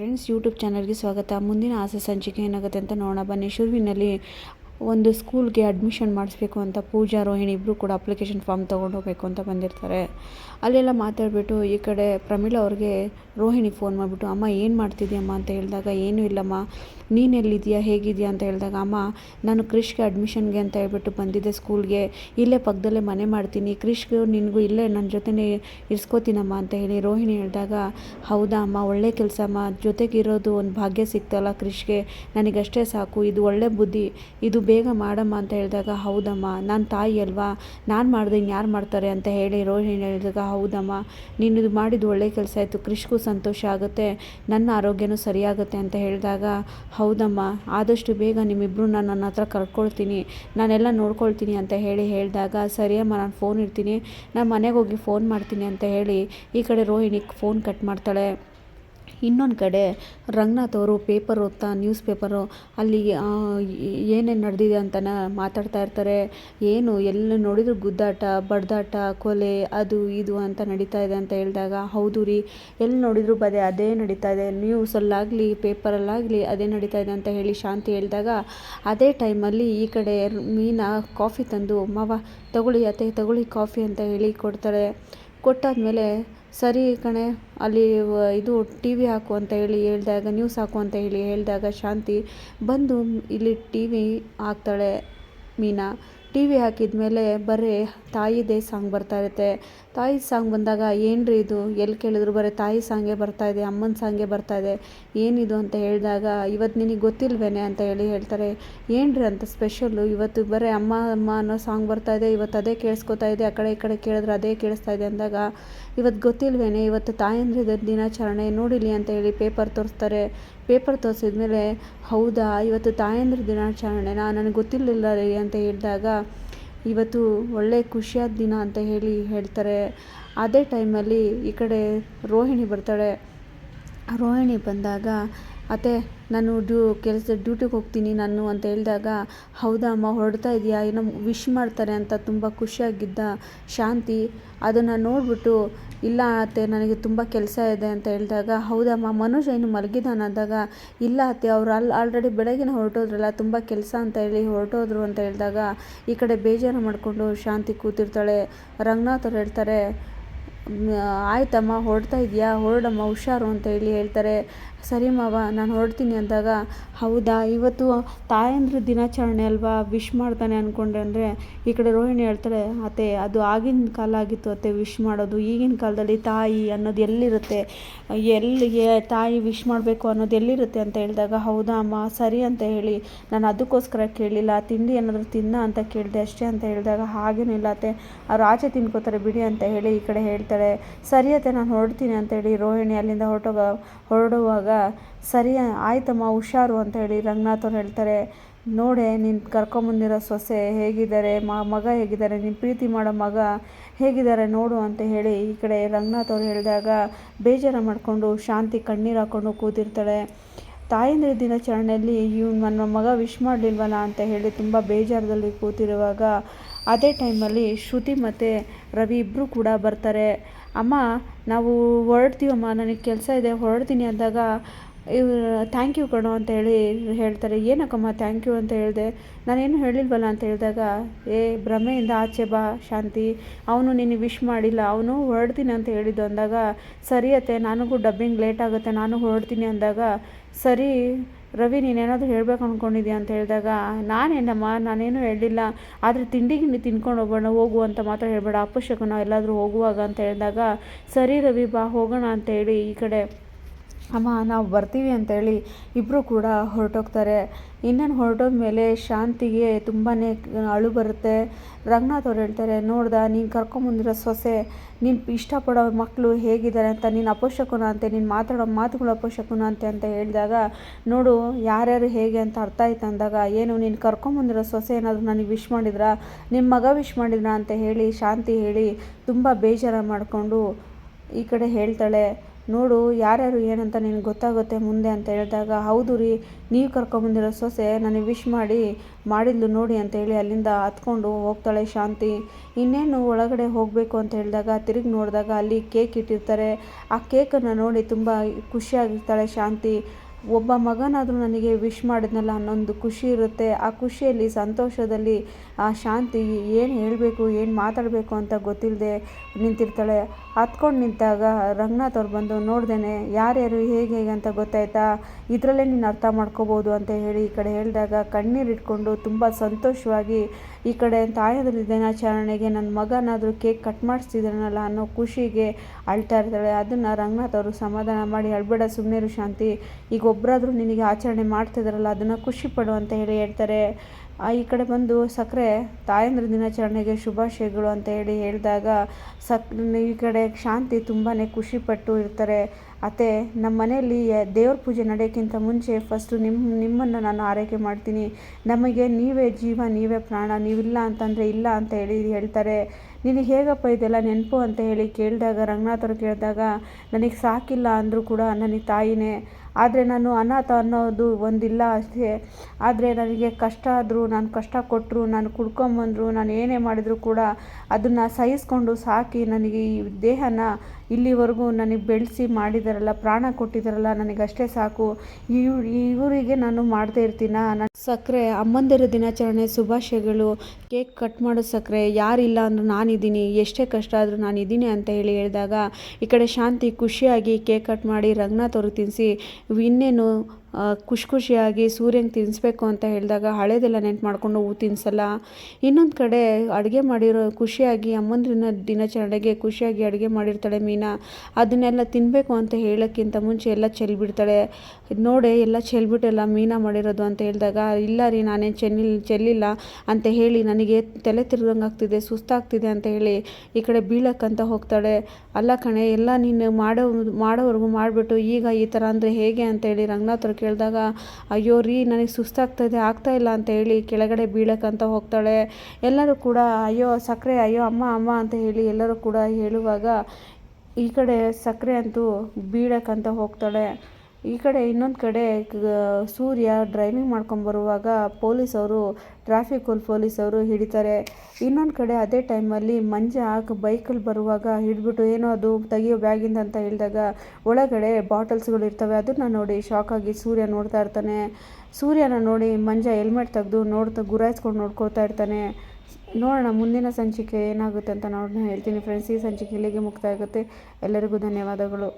Friends YouTube ಚಾನಲ್ಗೆ ಸ್ವಾಗತ. ಮುಂದಿನ ಆಸೆ ಸಂಚಿಕೆ ಏನಾಗುತ್ತೆ ಅಂತ ನೋಡೋಣ. ಬನ್ನಿ ಶುರುವಿನಲ್ಲಿ ಒಂದು ಸ್ಕೂಲ್ಗೆ ಅಡ್ಮಿಷನ್ ಮಾಡಿಸ್ಬೇಕು ಅಂತ ಪೂಜಾ ರೋಹಿಣಿ ಇಬ್ಬರು ಕೂಡ ಅಪ್ಲಿಕೇಶನ್ ಫಾರ್ಮ್ ತೊಗೊಂಡು ಹೋಗಬೇಕು ಅಂತ ಬಂದಿರ್ತಾರೆ. ಅಲ್ಲೆಲ್ಲ ಮಾತಾಡಿಬಿಟ್ಟು ಈ ಕಡೆ ಪ್ರಮೀಳಾ ಅವ್ರಿಗೆ ರೋಹಿಣಿ ಫೋನ್ ಮಾಡಿಬಿಟ್ಟು, ಅಮ್ಮ, ಏನು ಮಾಡ್ತಿದ್ಯಮ್ಮ ಅಂತ ಹೇಳಿದಾಗ, ಏನೂ ಇಲ್ಲಮ್ಮ. ನೀನು ಎಲ್ಲಿದ್ಯಾ ಹೇಗಿದೆಯಾ ಅಂತ ಹೇಳಿದಾಗ, ಅಮ್ಮ, ನಾನು ಕ್ರಿಷ್ಗೆ ಅಡ್ಮಿಷನ್ಗೆ ಅಂತ ಹೇಳ್ಬಿಟ್ಟು ಬಂದಿದ್ದೆ ಸ್ಕೂಲ್ಗೆ. ಇಲ್ಲೇ ಪಕ್ಕದಲ್ಲೇ ಮನೆ ಮಾಡ್ತೀನಿ. ಕ್ರಿಷ್ಗೂ ನಿನಗೂ ಇಲ್ಲೇ ನನ್ನ ಜೊತೆನೇ ಇರ್ಸ್ಕೋತೀನಮ್ಮ ಅಂತ ಹೇಳಿ ರೋಹಿಣಿ ಹೇಳಿದಾಗ, ಹೌದಾ ಅಮ್ಮ, ಒಳ್ಳೆ ಕೆಲಸ ಅಮ್ಮ ಜೊತೆಗಿರೋದು ಒಂದು ಭಾಗ್ಯ ಸಿಕ್ತಲ್ಲ ಕ್ರಿಷ್ಗೆ ನನಗಷ್ಟೇ ಸಾಕು. ಇದು ಒಳ್ಳೆ ಬುದ್ಧಿ. ಇದು ಬೇಗ ಮಾಡಮ್ಮ ಅಂತ ಹೇಳಿದಾಗ, ಹೌದಮ್ಮ, ನಾನು ತಾಯಿ ಅಲ್ವಾ? ನಾನು ಮಾಡಿದೆ ಇನ್ಯಾರು ಮಾಡ್ತಾರೆ? ಅಂತ ಹೇಳಿ ರೋಹಿಣಿ ಹೇಳಿದಾಗ, ಹೌದಮ್ಮ, ನೀನು ಇದು ಮಾಡಿದ್ದು ಒಳ್ಳೆ ಕೆಲಸ ಆಯಿತು ಕೃಷ್ಗೂ ಸಂತೋಷ ಆಗುತ್ತೆ, ನನ್ನ ಆರೋಗ್ಯನೂ ಸರಿಯಾಗುತ್ತೆ ಅಂತ ಹೇಳಿದಾಗ, ಹೌದಮ್ಮ, ಆದಷ್ಟು ಬೇಗ ನಿಮ್ಮಿಬ್ಬರು ನಾನು ನನ್ನ ಹತ್ರ ಕರ್ಕೊಳ್ತೀನಿ, ನಾನೆಲ್ಲ ನೋಡ್ಕೊಳ್ತೀನಿ ಅಂತ ಹೇಳಿ ಹೇಳಿದಾಗ, ಸರಿಯಮ್ಮ, ನಾನು ಫೋನ್ ಇರ್ತೀನಿ ನಾನು ಮನೆಗೆ ಹೋಗಿ ಫೋನ್ ಮಾಡ್ತೀನಿ ಅಂತ ಹೇಳಿ ಈ ಕಡೆ ರೋಹಿಣಿ ಫೋನ್ ಕಟ್ ಮಾಡ್ತಾಳೆ. ಇನ್ನೊಂದು ಕಡೆ ರಂಗನಾಥ್ ಅವರು ಪೇಪರ್ ಓದ್ತಾ ನ್ಯೂಸ್ ಪೇಪರು ಅಲ್ಲಿ ಏನೇನು ನಡೆದಿದೆ ಅಂತನ ಮಾತಾಡ್ತಾ ಇರ್ತಾರೆ. ಏನು, ಎಲ್ಲಿ ನೋಡಿದ್ರು ಗುದ್ದಾಟ, ಬಡ್ದಾಟ, ಕೊಲೆ, ಅದು, ಇದು ಅಂತ ನಡೀತಾ ಇದೆ ಅಂತ ಹೇಳಿದಾಗ, ಹೌದು ರೀ, ಎಲ್ಲಿ ನೋಡಿದ್ರು ಬದೇ ಅದೇ ನಡೀತಾ ಇದೆ. ನ್ಯೂಸಲ್ಲಾಗಲಿ ಪೇಪರಲ್ಲಾಗಲಿ ಅದೇ ನಡೀತಾ ಇದೆ ಅಂತ ಹೇಳಿ ಶಾಂತಿ ಹೇಳಿದಾಗ, ಅದೇ ಟೈಮಲ್ಲಿ ಈ ಕಡೆ ಮೀನಾ ಕಾಫಿ ತಂದು, ಮಾವ, ತಗೊಳ್ಳಿ ಅತ್ತೆ, ತಗೊಳ್ಳಿ ಕಾಫಿ ಅಂತ ಹೇಳಿ ಕೊಡ್ತಾರೆ. ಕೊಟ್ಟಾದಮೇಲೆ ಸರಿ ಕಣೆ, ಅಲ್ಲಿ ಇದು ಟಿ ವಿ ಹಾಕು ಅಂತ ಹೇಳಿ ಹೇಳಿದಾಗ ನ್ಯೂಸ್ ಹಾಕು ಅಂತ ಹೇಳಿ ಹೇಳಿದಾಗ ಶಾಂತಿ ಬಂದು ಇಲ್ಲಿ ಟಿ ವಿ ಹಾಕ್ತಾಳೆ ಮೀನಾ. ಟಿ ವಿ ಹಾಕಿದ ಮೇಲೆ ಬರೀ ತಾಯಿದೇ ಸಾಂಗ್ ಬರ್ತಾ ಇರುತ್ತೆ. ತಾಯಿ ಸಾಂಗ್ ಬಂದಾಗ ಏನ್ರಿ ಇದು? ಎಲ್ಲಿ ಕೇಳಿದ್ರು ಬರೀ ತಾಯಿ ಸಾಂಗೇ ಬರ್ತಾ ಇದೆ, ಅಮ್ಮನ ಸಾಂಗೇ ಬರ್ತಾ ಇದೆ. ಏನಿದು ಅಂತ ಹೇಳಿದಾಗ ಇವತ್ತು ನಿನಗೆ ಗೊತ್ತಿಲ್ವೇನೆ? ಅಂತ ಹೇಳಿ ಹೇಳ್ತಾರೆ. ಏನ್ರಿ ಅಂತ ಸ್ಪೆಷಲ್ಲು? ಇವತ್ತು ಬರೀ ಅಮ್ಮ ಅಮ್ಮ ಅನ್ನೋ ಸಾಂಗ್ ಬರ್ತಾ ಇದೆ. ಇವತ್ತು ಅದೇ ಕೇಳಿಸ್ಕೊತಾ ಇದೆ. ಆ ಕಡೆ ಈ ಕಡೆ ಕೇಳಿದ್ರೆ ಅದೇ ಕೇಳಿಸ್ತಾ ಇದೆ ಅಂದಾಗ ಇವತ್ತು ಗೊತ್ತಿಲ್ವೇನೆ? ಇವತ್ತು ತಾಯಂದ್ರದ ದಿನಾಚರಣೆ ನೋಡಿಲಿ ಅಂತ ಹೇಳಿ ಪೇಪರ್ ತೋರಿಸ್ತಾರೆ. ಪೇಪರ್ ತೋರಿಸಿದ್ಮೇಲೆ, ಹೌದಾ, ಇವತ್ತು ತಾಯಂದ್ರ ದಿನಾಚರಣೆನಾ ನನಗೆ ಗೊತ್ತಿರಲಿಲ್ಲ ರೀ, ಅಂತ ಹೇಳಿದಾಗ, ಇವತ್ತು ಒಳ್ಳೆ ಖುಷಿಯಾದ ದಿನ, ಅಂತ ಹೇಳಿ ಹೇಳ್ತಾರೆ. ಅದೇ ಟೈಮಲ್ಲಿ ಈ ಕಡೆ ರೋಹಿಣಿ ಬರ್ತಾಳೆ. ರೋಹಿಣಿ ಬಂದಾಗ, ಅತ್ತೆ, ನಾನು ಡ್ಯೂ, ಕೆಲಸ, ಡ್ಯೂಟಿಗೆ ಹೋಗ್ತೀನಿ ನಾನು, ಅಂತ ಹೇಳಿದಾಗ ಹೌದಾ ಅಮ್ಮ ಹೊರಡ್ತಾ ಇದೆಯಾ? ಏನೋ ವಿಶ್ ಮಾಡ್ತಾರೆ ಅಂತ ತುಂಬ ಖುಷಿಯಾಗಿದ್ದ ಶಾಂತಿ, ಅದನ್ನು ನೋಡಿಬಿಟ್ಟು ಇಲ್ಲ ಅತ್ತೆ, ನನಗೆ ತುಂಬ ಕೆಲಸ ಇದೆ ಅಂತ ಹೇಳಿದಾಗ, ಹೌದಮ್ಮ ಮನೋಜ್ ಏನು ಮಲಗಿದಾನ ಅಂದಾಗ ಇಲ್ಲ ಅತ್ತೆ, ಅವ್ರು ಅಲ್ಲಿ ಆಲ್ರೆಡಿ ಬೆಳಗಿನ ಹೊರಟೋದ್ರಲ್ಲ, ತುಂಬ ಕೆಲಸ ಅಂತ ಹೇಳಿ ಹೊರಟೋದ್ರು ಅಂತ ಹೇಳಿದಾಗ, ಈ ಕಡೆ ಬೇಜಾರು ಮಾಡಿಕೊಂಡು ಶಾಂತಿ ಕೂತಿರ್ತಾಳೆ. ರಂಗನಾಥ್ ಅವ್ರು ಹೇಳ್ತಾರೆ ಆಯ್ತಮ್ಮ, ಹೊರಡ್ತಾ ಇದೆಯಾ ಹೊರಡಮ್ಮ, ಹುಷಾರು ಅಂತ ಹೇಳಿ ಹೇಳ್ತಾರೆ. ಸರಿ ಮಾವ, ನಾನು ಹೊರಡ್ತೀನಿ ಅಂದಾಗ, ಹೌದಾ? ಇವತ್ತು ತಾಯಂದ್ರ ದಿನಾಚರಣೆ ಅಲ್ವಾ? ವಿಶ್ ಮಾಡ್ತಾನೆ ಅಂದ್ಕೊಂಡೆ ಅಂದರೆ, ಈ ಕಡೆ ರೋಹಿಣಿ ಹೇಳ್ತಾಳೆ, ಅತ್ತೆ, ಅದು ಆಗಿನ ಕಾಲ ಆಗಿತ್ತು ಅತ್ತೆ ವಿಶ್ ಮಾಡೋದು. ಈಗಿನ ಕಾಲದಲ್ಲಿ ತಾಯಿ ಅನ್ನೋದು ಎಲ್ಲಿರುತ್ತೆ? ಎಲ್ಲಿಗೆ ತಾಯಿ ವಿಶ್ ಮಾಡಬೇಕು ಅನ್ನೋದು ಎಲ್ಲಿರುತ್ತೆ? ಅಂತ ಹೇಳಿದಾಗ, ಹೌದಾ ಅಮ್ಮ, ಸರಿ ಅಂತ ಹೇಳಿ. ನಾನು ಅದಕ್ಕೋಸ್ಕರ ಕೇಳಿಲ್ಲ. ತಿಂಡಿ ಏನಾದರೂ ತಿನ್ನ ಅಂತ ಕೇಳಿದೆ ಅಷ್ಟೇ ಅಂತ ಹೇಳಿದಾಗ ಹಾಗೇನಿಲ್ಲ ಅತ್ತೆ. ಅವ್ರು ಆಚೆ ತಿನ್ಕೋತಾರೆ ಬಿಡಿ ಅಂತ ಹೇಳಿ ಈ ಕಡೆ ಹೇಳ್ತಾಳೆ, ಸರಿ ಅತ್ತೆ, ನಾನು ಹೊರಡ್ತೀನಿ ಅಂತ ಹೇಳಿ ರೋಹಿಣಿ ಅಲ್ಲಿಂದ ಹೊರಟೋಗ, ಹೊರಡುವಾಗ, ಸರಿ, ಆಯ್ತಮ್ಮ, ಹುಷಾರು ಅಂತ ಹೇಳಿ ರಂಗನಾಥ್ ಅವ್ರು ಹೇಳ್ತಾರೆ, ನೋಡೆ, ನೀನು ಕರ್ಕೊಂಬಂದಿರೋ ಸೊಸೆ ಹೇಗಿದ್ದಾರೆ ಮಗ ಹೇಗಿದ್ದಾರೆ, ನೀನು ಪ್ರೀತಿ ಮಾಡೋ ಮಗ ಹೇಗಿದ್ದಾರೆ ನೋಡು ಅಂತ ಹೇಳಿ ಈ ಕಡೆ ರಂಗನಾಥ್ ಅವ್ರು ಹೇಳಿದಾಗ, ಬೇಜಾರು ಮಾಡಿಕೊಂಡು ಶಾಂತಿ ಕಣ್ಣೀರು ಹಾಕ್ಕೊಂಡು ಕೂತಿರ್ತಾಳೆ. ತಾಯಂದಿರ ದಿನಾಚರಣೆಯಲ್ಲಿ, ಇವ್ನು ನನ್ನ ಮಗ ವಿಶ್ ಮಾಡಲಿಲ್ವಲ್ಲ ಅಂತ ಹೇಳಿ ತುಂಬ ಬೇಜಾರದಲ್ಲಿ ಕೂತಿರುವಾಗ ಅದೇ ಟೈಮಲ್ಲಿ ಶ್ರುತಿ ಮತ್ತು ರವಿ ಇಬ್ಬರೂ ಕೂಡ ಬರ್ತಾರೆ. ಅಮ್ಮ, ನಾವು ಹೊರಡ್ತೀವಮ್ಮ ನನಗೆ ಕೆಲಸ ಇದೆ, ಹೊರಡ್ತೀನಿ ಅಂದಾಗ ಥ್ಯಾಂಕ್ ಯು ಕಣೋ ಅಂತ ಹೇಳಿ ಹೇಳ್ತಾರೆ. ಏನಕ್ಕಮ್ಮ ಥ್ಯಾಂಕ್ ಯು ಅಂತ ಹೇಳಿದೆ. ನಾನೇನು ಹೇಳಿಲ್ವಲ್ಲ ಅಂತ ಹೇಳಿದಾಗ, ಏ, ಭ್ರಮೆಯಿಂದ ಆಚೆ ಬಾ, ಶಾಂತಿ. ಅವನು ನಿನಗೆ ವಿಶ್ ಮಾಡಿಲ್ಲ. ಅವನು ಹೊರಡ್ತೀನಿ ಅಂತ ಹೇಳಿದ್ದು ಅಂದಾಗ, ಸರಿ ಅತ್ತೆ, ನನಗೂ ಡಬ್ಬಿಂಗ್ ಲೇಟ್ ಆಗುತ್ತೆ. ನಾನು ಹೊರಡ್ತೀನಿ ಅಂದಾಗ, ಸರಿ ರವಿ, ನೀನೇನಾದರೂ ಹೇಳಬೇಕು ಅಂದ್ಕೊಂಡಿದ್ಯಾ ಅಂತ ಹೇಳಿದಾಗ ನಾನೇನಮ್ಮ ನಾನೇನು ಹೇಳಲಿಲ್ಲ ಆದರೆ ತಿಂಡಿ ಗಿಂಡಿ ತಿನ್ಕೊಂಡು ಹೋಗೋಣ ಹೋಗು ಅಂತ ಮಾತ್ರ ಹೇಳಬೇಡ. ಅಪಶಕುನ ಎಲ್ಲಾದರೂ ಹೋಗುವಾಗ ಅಂತ ಹೇಳಿದಾಗ, ಸರಿ ರವಿ, ಬಾ, ಹೋಗೋಣ ಅಂತ ಹೇಳಿ ಈ ಕಡೆ ಅಮ್ಮ, ನಾವು ಬರ್ತೀವಿ ಅಂತೇಳಿ ಇಬ್ಬರು ಕೂಡ ಹೊರಟೋಗ್ತಾರೆ. ಇನ್ನೇನು ಹೊರಟೋದ್ಮೇಲೆ ಶಾಂತಿಗೆ ತುಂಬಾ ಅಳು ಬರುತ್ತೆ. ರಂಗನಾಥ್ ಅವ್ರು ಹೇಳ್ತಾರೆ, ನೋಡ್ದ, ನೀನು ಕರ್ಕೊಂಬಂದಿರೋ ಸೊಸೆ, ನೀನು ಇಷ್ಟಪಡೋ ಮಕ್ಕಳು ಹೇಗಿದ್ದಾರೆ ಅಂತ, ನೀನು ಅಪೋಷಕನ ಅಂತೆ, ನೀನು ಮಾತಾಡೋ ಮಾತುಗಳು ಅಪೋಷಕನ ಅಂತೆ ಅಂತ ಹೇಳಿದಾಗ, ನೋಡು, ಯಾರ್ಯಾರು ಹೇಗೆ ಅಂತ ಅರ್ಥ ಆಯ್ತು ಅಂದಾಗ, ಏನು, ನೀನು ಕರ್ಕೊಂಬಂದಿರೋ ಸೊಸೆ ಏನಾದರೂ ನನಗೆ ವಿಶ್ ಮಾಡಿದ್ರಾ? ನಿಮ್ಮ ಮಗ ವಿಶ್ ಮಾಡಿದ್ರಾ ಅಂತ ಹೇಳಿ, ಶಾಂತಿ ಹೇಳಿ ತುಂಬ ಬೇಜಾರು ಮಾಡಿಕೊಂಡು ಈ ಕಡೆ ಹೇಳ್ತಾಳೆ. ನೋಡು, ಯಾರ್ಯಾರು ಏನಂತ ನಿನಗೆ ಗೊತ್ತಾಗುತ್ತೆ ಮುಂದೆ ಅಂತ ಹೇಳಿದಾಗ, ಹೌದು ರೀ, ನೀವು ಕರ್ಕೊಂಬಂದಿರೋ ಸೊಸೆ ನನಗೆ ವಿಶ್ ಮಾಡಿ, ಮಾಡಿದ್ಲು ನೋಡಿ ಅಂತ ಹೇಳಿ ಅಲ್ಲಿಂದ ಹತ್ಕೊಂಡು ಹೋಗ್ತಾಳೆ ಶಾಂತಿ. ಇನ್ನೇನು ಒಳಗಡೆ ಹೋಗಬೇಕು ಅಂತ ಹೇಳಿದಾಗ, ತಿರುಗಿ ನೋಡಿದಾಗ ಅಲ್ಲಿ ಕೇಕ್ ಇಟ್ಟಿರ್ತಾರೆ. ಆ ಕೇಕನ್ನು ನೋಡಿ ತುಂಬ ಖುಷಿಯಾಗಿರ್ತಾಳೆ ಶಾಂತಿ. ಒಬ್ಬ ಮಗನಾದರೂ ನನಗೆ ವಿಶ್ ಮಾಡಿದ್ನಲ್ಲ ಅನ್ನೊಂದು ಖುಷಿ ಇರುತ್ತೆ. ಆ ಖುಷಿಯಲ್ಲಿ, ಸಂತೋಷದಲ್ಲಿ, ಆ ಶಾಂತಿ ಏನು ಹೇಳಬೇಕು, ಏನು ಮಾತಾಡಬೇಕು ಅಂತ ಗೊತ್ತಿಲ್ಲದೆ ನಿಂತಿರ್ತಾಳೆ. ಹತ್ಕೊಂಡು ನಿಂತಾಗ ರಂಗನಾಥ್ ಅವ್ರು ಬಂದು, ನೋಡ್ದೇನೆ, ಯಾರ್ಯಾರು ಹೇಗೆ ಹೇಗೆ ಅಂತ ಗೊತ್ತಾಯ್ತಾ? ಇದರಲ್ಲೇ ನೀನು ಅರ್ಥ ಮಾಡ್ಕೋಬೋದು ಅಂತ ಹೇಳಿ ಈ ಕಡೆ ಹೇಳಿದಾಗ ಕಣ್ಣೀರಿಟ್ಕೊಂಡು ತುಂಬ ಸಂತೋಷವಾಗಿ ಈ ಕಡೆ ತಾಯಂದ್ರ ದಿನಾಚರಣೆಗೆ ನನ್ನ ಮಗನಾದರೂ ಕೇಕ್ ಕಟ್ ಮಾಡಿಸ್ತಿದ್ದಾನಲ್ಲ ಅನ್ನೋ ಖುಷಿಗೆ ಅಳ್ತಾ ಇರ್ತಾಳೆ. ಅದನ್ನು ರಂಗನಾಥ್ ಅವರು ಸಮಾಧಾನ ಮಾಡಿ, ಅಳ್ಬೇಡ ಸುಮ್ಮನೆ ಶಾಂತಿ. ಈಗ ಒಬ್ಬರಾದರೂ ನಿನಗೆ ಆಚರಣೆ ಮಾಡ್ತಿದ್ದಾರಲ್ಲ ಅದನ್ನು ಖುಷಿ ಪಡು ಅಂತ ಹೇಳಿ ಹೇಳ್ತಾರೆ. ಈ ಕಡೆ ಬಂದು ಸಕ್ಕರೆ ತಾಯಂದ್ರ ದಿನಾಚರಣೆಗೆ ಶುಭಾಶಯಗಳು ಅಂತ ಹೇಳಿ ಹೇಳಿದಾಗ ಸಕ್, ಈ ಕಡೆ ಶಾಂತಿ ತುಂಬಾ ಖುಷಿಪಟ್ಟು ಇರ್ತಾರೆ. ಅತ್ತೆ ನಮ್ಮ ಮನೆಯಲ್ಲಿ ದೇವ್ರ ಪೂಜೆ ನಡೆಯೋಕ್ಕಿಂತ ಮುಂಚೆ ಫಸ್ಟು ನಿಮ್ಮ ನಿಮ್ಮನ್ನು ನಾನು ಆರೈಕೆ ಮಾಡ್ತೀನಿ. ನಮಗೆ ನೀವೇ ಜೀವ, ನೀವೇ ಪ್ರಾಣ, ನೀವಿಲ್ಲ ಅಂತಂದರೆ ಇಲ್ಲ ಅಂತ ಹೇಳಿ ಹೇಳ್ತಾರೆ. ನಿನಗೆ ಹೇಗಪ್ಪ ಇದೆಲ್ಲ ನೆನಪು ಅಂತ ಹೇಳಿ ಕೇಳಿದಾಗ ರಂಗನಾಥರು ಕೇಳಿದಾಗ, ನನಗೆ ಸಾಕಿಲ್ಲ ಅಂದರೂ ಕೂಡ ನನಗೆ ತಾಯಿನೇ. ಆದರೆ ನಾನು ಅನಾಥ ಅನ್ನೋದು ಒಂದಿಲ್ಲ ಅಷ್ಟೇ. ಆದರೆ ನನಗೆ ಕಷ್ಟ ಆದರೂ, ನಾನು ಕಷ್ಟ ಕೊಟ್ಟರು ನಾನು ಕುಡ್ಕೊಂಬಂದರು, ನಾನು ಏನೇ ಮಾಡಿದರೂ ಕೂಡ ಅದನ್ನು ಸಹಿಸ್ಕೊಂಡು ಸಾಕಿ ನನಗೆ ಈ ದೇಹನ ಇಲ್ಲಿವರೆಗೂ ನನಗೆ ಬೆಳೆಸಿ ಮಾಡಿದಾರಲ್ಲ, ಪ್ರಾಣ ಕೊಟ್ಟಿದ್ದಾರಲ್ಲ ನನಗೆ ಅಷ್ಟೇ ಸಾಕು. ಇವ್, ಇವರಿಗೆ ನಾನು ಮಾಡ್ತಾ ಇರ್ತೀನ? ನಾನು ಸಕ್ಕರೆ ಅಮ್ಮಂದಿರ ದಿನಾಚರಣೆ ಶುಭಾಶಯಗಳು. ಕೇಕ್ ಕಟ್ ಮಾಡೋ ಸಕ್ಕರೆ ಯಾರಿಲ್ಲ ಅಂದರೂ ನಾನಿದ್ದೀನಿ. ಎಷ್ಟೇ ಕಷ್ಟ ಆದರೂ ನಾನು ಇದ್ದೀನಿ ಅಂತ ಹೇಳಿ ಹೇಳಿದಾಗ, ಈ ಕಡೆ ಶಾಂತಿ, ಖುಷಿಯಾಗಿ ಕೇಕ್ ಕಟ್ ಮಾಡಿ ರಂಗನಾಥ್ ಅವ್ರಿಗೆ ತಿನ್ನಿಸಿ ಇನ್ನೇನು ಖುಷಿ ಖುಷಿಯಾಗಿ ಸೂರ್ಯಂಗೆ ತಿನ್ನಿಸ್ಬೇಕು ಅಂತ ಹೇಳಿದಾಗ ಹಳೇದೆಲ್ಲ ನೆಂಟು ಮಾಡಿಕೊಂಡು ಹೂ ತಿನ್ನಿಸಲ್ಲ ಇನ್ನೊಂದು ಕಡೆ ಅಡುಗೆ ಮಾಡಿರೋ ಖುಷಿಯಾಗಿ ಅಮ್ಮಂದ್ರಿನ ದಿನಾಚರಣೆಗೆ ಖುಷಿಯಾಗಿ ಅಡುಗೆ ಮಾಡಿರ್ತಾಳೆ ಮೀನಾ. ಅದನ್ನೆಲ್ಲ ತಿನ್ನಬೇಕು ಅಂತ ಹೇಳೋಕ್ಕಿಂತ ಮುಂಚೆ ಎಲ್ಲ ಚೆಲ್ಬಿಡ್ತಾಳೆ. ನೋಡೆ ಎಲ್ಲ ಚೆಲ್ಬಿಟ್ಟೆಲ್ಲ ಮೀನಾ ಮಾಡಿರೋದು ಅಂತ ಹೇಳಿದಾಗ, ಇಲ್ಲ ರೀ, ನಾನೇನು ಚೆನ್ನಿಲ್, ಚೆಲ್ಲಿಲ್ಲ ಅಂತ ಹೇಳಿ ನನಗೆ ತಲೆ ತಿರ್ಗಂಗೆ ಆಗ್ತಿದೆ, ಸುಸ್ತಾಗ್ತಿದೆ ಅಂತ ಹೇಳಿ ಈ ಕಡೆ ಬೀಳಕ್ಕಂತ ಹೋಗ್ತಾಳೆ. ಅಲ್ಲ ಕಣೆ, ಎಲ್ಲ ನೀನು ಮಾಡೋ, ಮಾಡೋವರೆಗೂ ಮಾಡಿಬಿಟ್ಟು ಈಗ ಈ ಥರ ಅಂದರೆ ಹೇಗೆ ಅಂತ ಹೇಳಿ ರಂಗನಾಥ್ ಕೇಳಿದಾಗ, ಅಯ್ಯೋ ರೀ, ನನಗೆ ಸುಸ್ತಾಗ್ತಾಯಿದೆ ಆಗ್ತಾಯಿಲ್ಲ ಅಂತ ಹೇಳಿ ಕೆಳಗಡೆ ಬೀಳಕ್ಕಂತ ಹೋಗ್ತಾಳೆ. ಎಲ್ಲರೂ ಕೂಡ, ಅಯ್ಯೋ ಸಕ್ಕರೆ ಅಯ್ಯೋ ಅಮ್ಮ ಅಮ್ಮ ಅಂತ ಹೇಳಿ ಎಲ್ಲರೂ ಕೂಡ ಹೇಳುವಾಗ ಈ ಕಡೆ ಸಕ್ಕರೆ ಅಂತೂ ಬೀಳಕ್ಕಂತ ಹೋಗ್ತಾಳೆ. ಈ ಕಡೆ ಇನ್ನೊಂದು ಕಡೆ ಸೂರ್ಯ ಡ್ರೈವಿಂಗ್ ಮಾಡ್ಕೊಂಬರುವಾಗ ಪೊಲೀಸವರು ಟ್ರಾಫಿಕ್ ಪೊಲೀಸವರು ಹಿಡಿತಾರೆ. ಇನ್ನೊಂದು ಕಡೆ ಅದೇ ಟೈಮಲ್ಲಿ ಮಂಜ ಬೈಕಲ್ಲಿ ಬರುವಾಗ ಹಿಡ್ಬಿಟ್ಟು ಏನೋ ಅದು ತೆಗಿಯೋ ಬ್ಯಾಗಿಂದ ಅಂತ ಹೇಳಿದಾಗ ಒಳಗಡೆ ಬಾಟಲ್ಸ್ಗಳು ಇರ್ತವೆ, ಅದನ್ನು ನೋಡಿ ಶಾಕ್ ಆಗಿ ಸೂರ್ಯ ನೋಡ್ತಾ ಇರ್ತಾನೆ. ಸೂರ್ಯನ ನೋಡಿ ಮಂಜ ಹೆಲ್ಮೆಟ್ ತೆಗೆದು ನೋಡ್ತಾ, ಗುರಾಯಿಸ್ಕೊಂಡು ನೋಡ್ಕೊಳ್ತಾ ಇರ್ತಾನೆ. ನೋಡೋಣ, ಮುಂದಿನ ಸಂಚಿಕೆ ಏನಾಗುತ್ತೆ ಅಂತ ನೋಡೋಣ. ಹೇಳ್ತೀನಿ ಫ್ರೆಂಡ್ಸ್ ಈ ಸಂಚಿಕೆ ಇಲ್ಲಿಗೆ ಮುಕ್ತಾಯ ಆಗುತ್ತೆ. ಎಲ್ಲರಿಗೂ ಧನ್ಯವಾದಗಳು.